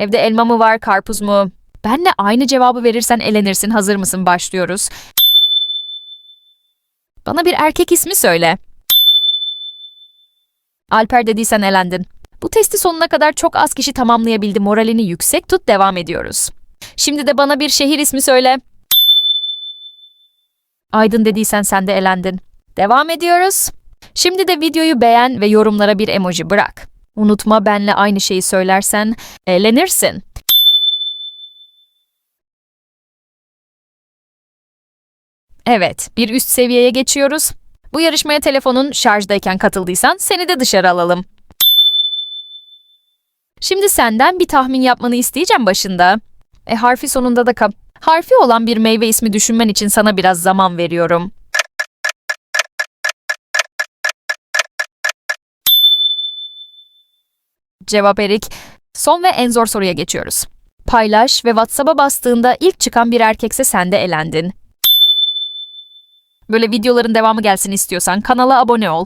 Evde elma mı var, karpuz mu? Benle aynı cevabı verirsen elenirsin. Hazır mısın? Başlıyoruz. Bana bir erkek ismi söyle. Alper dediysen elendin. Bu testi sonuna kadar çok az kişi tamamlayabildi. Moralini yüksek tut, devam ediyoruz. Şimdi de bana bir şehir ismi söyle. Aydın dediysen sen de elendin. Devam ediyoruz. Şimdi de videoyu beğen ve yorumlara bir emoji bırak. Unutma benle aynı şeyi söylersen eğlenirsin. Evet, bir üst seviyeye geçiyoruz. Bu yarışmaya telefonun şarjdayken katıldıysan seni de dışarı alalım. Şimdi senden bir tahmin yapmanı isteyeceğim başında. E harfi sonunda da kap. Harfi olan bir meyve ismi düşünmen için sana biraz zaman veriyorum. Cevap Erik. Son ve en zor soruya geçiyoruz. Paylaş ve WhatsApp'a bastığında ilk çıkan bir erkekse sen de elendin. Böyle videoların devamı gelsin istiyorsan kanala abone ol.